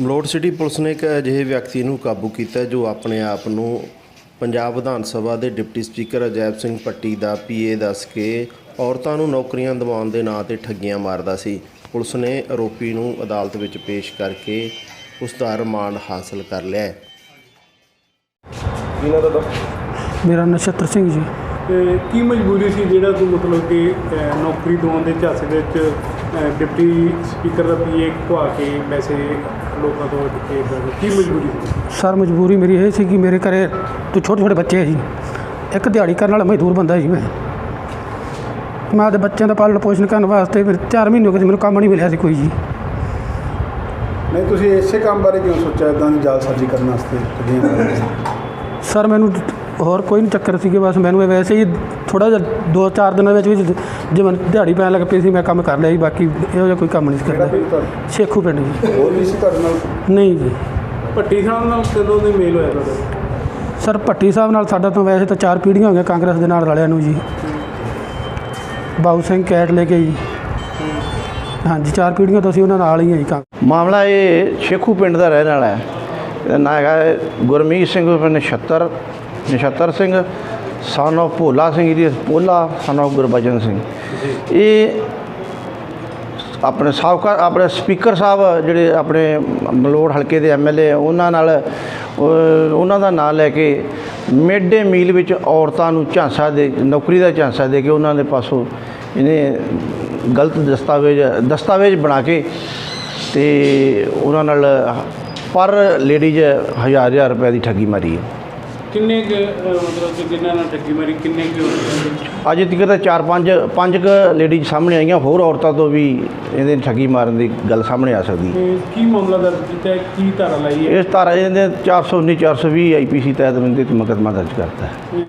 Malout city police ਨੇ ਇੱਕ ਅਜਿਹੇ ਵਿਅਕਤੀ ਨੂੰ ਕਾਬੂ ਕੀਤਾ ਜੋ ਆਪਣੇ ਆਪ ਨੂੰ ਪੰਜਾਬ ਵਿਧਾਨ ਸਭਾ ਦੇ ਡਿਪਟੀ ਸਪੀਕਰ ਅਜੈਬ ਸਿੰਘ ਪੱਟੀ ਦਾ ਪੀਏ ਦੱਸ ਕੇ ਔਰਤਾਂ ਨੂੰ ਨੌਕਰੀਆਂ ਦਿਵਾਉਣ ਦੇ ਨਾਂ ਤੇ ਠੱਗੀਆਂ ਮਾਰਦਾ ਸੀ। ਪੁਲਿਸ ਨੇ ਆਰੋਪੀ ਨੂੰ ਅਦਾਲਤ ਵਿੱਚ ਪੇਸ਼ ਕਰਕੇ ਉਸ ਦਾ ਰਿਮਾਂਡ ਹਾਸਲ ਕਰ ਲਿਆ ਹੈ। ਇਹਨਾਂ ਦਾ ਮੇਰਾ ਨਛੱਤਰ ਸਿੰਘ ਜੀ। ਤੇ ਕੀ ਮਜਬੂਰੀ ਸੀ ਜਿਹੜਾ ਤੂੰ ਮਤਲਬ ਕਿ ਅਹ, ਨੌਕਰੀ ਦਿਵਾਉਣ ਦੇ ਝਾਂਸੇ ਦੇ ਵਿੱਚ ਡਿਪਟੀ ਸਪੀਕਰ ਦਾ ਪੀਏ ਖਵਾ ਕੇ ਪੈਸੇ ਲੋਕਾਂ ਤੋਂ ਟਿਕੇ ਕੀ ਮਜਬੂਰੀ ਸੀ? ਸਰ ਮਜਬੂਰੀ ਮੇਰੀ ਇਹ ਸੀ ਕਿ ਮੇਰੇ ਘਰੇ ਤੋਂ ਛੋਟੇ ਛੋਟੇ ਬੱਚੇ ਸੀ। ਇੱਕ ਦਿਹਾੜੀ ਕਰਨ ਵਾਲਾ ਮਜ਼ਦੂਰ ਬੰਦਾ ਸੀ ਮੈਂ। ਮੈਂ ਆਪਦੇ ਬੱਚਿਆਂ ਦਾ ਪਾਲਣ ਪੋਸ਼ਣ ਕਰਨ ਵਾਸਤੇ ਮੇਰੇ 4 ਮਹੀਨੇ ਹੋ ਗਏ ਸੀ, ਮੈਨੂੰ ਕੰਮ ਨਹੀਂ ਮਿਲਿਆ ਸੀ ਕੋਈ ਜੀ। ਨਹੀਂ ਤੁਸੀਂ ਇਸੇ ਕੰਮ ਬਾਰੇ ਕਿਉਂ ਸੋਚਿਆ ਇਦਾਂ ਦੀ ਜਾਲਸਾਜ਼ੀ ਕਰਨ ਵਾਸਤੇ? ਸਰ ਮੈਨੂੰ ਹੋਰ ਕੋਈ ਨਹੀਂ ਚੱਕਰ ਸੀਗੇ ਬਸ ਮੈਨੂੰ ਇਹ ਵੈਸੇ ਹੀ ਥੋੜਾ ਜਿਹਾ 2-4 ਦਿਨਾਂ ਵਿੱਚ ਵਿੱਚ ਜਿਵੇਂ ਦਿਹਾੜੀ ਪੈਣ ਲੱਗ ਪਈ ਸੀ ਮੈਂ ਕੰਮ ਕਰ ਲਿਆ ਜੀ ਬਾਕੀ ਇਹੋ ਜਿਹਾ ਕੋਈ ਕੰਮ ਨਹੀਂ ਸੀ ਕਿਹੜਾ ਕਰਦਾ। ਪਿੰਡ ਤੁਹਾਡਾ? ਸ਼ੇਖੂ ਪਿੰਡ ਜੀ। ਹੋਰ ਵੀ ਸੀ ਤੁਹਾਡੇ ਨਾਲ? ਨਹੀਂ ਜੀ। ਭੱਟੀ ਸਾਹਿਬ ਨਾਲ ਕਦੋਂ ਦੀ ਮੇਲ ਹੋਇਆ ਤੁਹਾਡਾ? ਸਰ ਭੱਟੀ ਸਾਹਿਬ ਨਾਲ ਸਾਡਾ ਤਾਂ ਵੈਸੇ ਤਾਂ ਚਾਰ ਪੀੜ੍ਹੀਆਂ ਹੋ ਗਈਆਂ ਕਾਂਗਰਸ ਦੇ ਨਾਲ ਰਲਿਆਂ ਨੂੰ ਜੀ। ਬਾਊ ਸਿੰਘ ਕੈਟ ਲੈ ਕੇ ਜੀ। ਹਾਂਜੀ ਚਾਰ ਪੀੜ੍ਹੀਆਂ ਤੋਂ ਅਸੀਂ ਉਹਨਾਂ ਨਾਲ ਹੀ ਹਾਂ ਜੀ ਕਾਂ ਮਾਮਲਾ ਇਹ ਸ਼ੇਖੂ ਪਿੰਡ ਦਾ ਰਹਿਣ ਵਾਲਾ ਹੈ। ਇਹਦਾ ਨਾਂ ਹੈਗਾ ਹੈ ਗੁਰਮੀਤ ਸਿੰਘ ਪਿੰਡ Nachhattar Nachhattar Singh. Son of Bhola Singh ji Bhola son of Gurbachan Singh ਇਹ ਆਪਣੇ ਸਾਬਕਾ ਆਪਣੇ ਸਪੀਕਰ ਸਾਹਿਬ ਜਿਹੜੇ ਆਪਣੇ ਮਲੋੜ ਹਲਕੇ ਦੇ ਐਮਐਲਏ ਉਹਨਾਂ ਨਾਲ ਉਹਨਾਂ ਦਾ ਨਾਂ ਲੈ ਕੇ ਮਿਡ ਡੇ ਮੀਲ ਵਿੱਚ ਔਰਤਾਂ ਨੂੰ ਝਾਂਸਾ ਦੇ ਨੌਕਰੀ ਦਾ ਝਾਂਸਾ ਦੇ ਕੇ ਉਹਨਾਂ ਦੇ ਪਾਸੋਂ ਇਹਨੇ ਗਲਤ ਦਸਤਾਵੇਜ਼ ਦਸਤਾਵੇਜ਼ ਬਣਾ ਕੇ ਤੇ ਉਹਨਾਂ ਨਾਲ ਪਰ ਲੇਡੀਜ਼ ਹਜ਼ਾਰ ਹਜ਼ਾਰ ਰੁਪਏ ਦੀ ਠੱਗੀ ਮਾਰੀ ਹੈ। ਕਿੰਨੇ ਕੁ ਅਹ, ਮਤਲਬ ਕਿ ਜਿਨ੍ਹਾਂ ਨਾਲ ਠੱਗੀ ਮਾਰੀ ਕਿੰਨੇ ਕੁ ਅੱਜ ਤੱਕ ਤਾਂ ਚਾਰ ਪੰਜ ਪੰਜ ਕ ਲੇਡੀਜ਼ ਸਾਹਮਣੇ ਆਈਆਂ ਹੋਰ ਔਰਤਾਂ ਤੋਂ ਵੀ ਇਹਦੇ ਠੱਗੀ ਮਾਰਨ ਦੀ ਗੱਲ ਸਾਹਮਣੇ ਆ ਸਕਦੀ। ਹੈ ਤੇ ਕੀ ਮਾਮਲਾ ਦਰਜ ਕੀਤਾ ਹੈ? ਕੀ ਧਾਰਾ ਲਾਈ ਹੈ? ਇਸ ਧਾਰਾ ਇਹਦੇ 419 420 ਆਈਪੀਸੀ ਤਹਿਤ ਬੰਦੇ ਤੇ ਮੁਕੱਦਮਾ ਦਰਜ ਕਰਤਾ ਹੈ।